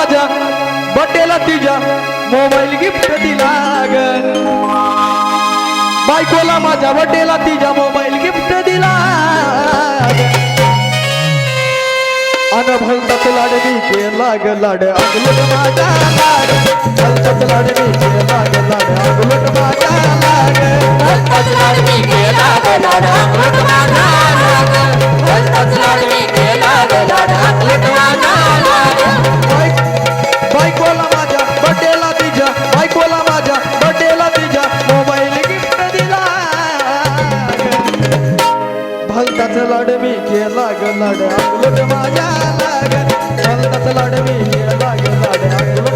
माझ्या बड्डेला तिच्या मोबाईल गिफ्ट दिला ग बायकोला माझ्या बड्डेला तिच्या मोबाईल गिफ्ट दिला अन लाड लाडणी केला ग लाड. अगल माझा लाड. भलतात लाडणी केला ग लाड. हलताच लाड मी केला ग लाड आगलट माझ्या लाग हलताच लाड मी केला ग लाड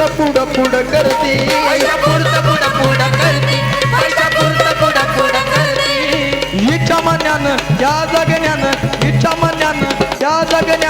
पुढं पुढं पुढं करते. पुढं पुढं पुढं करते. पुढं पुढं करते. इच्छा मन्यानं या जगण्यानं इच्छा मन्यानं या जगण्या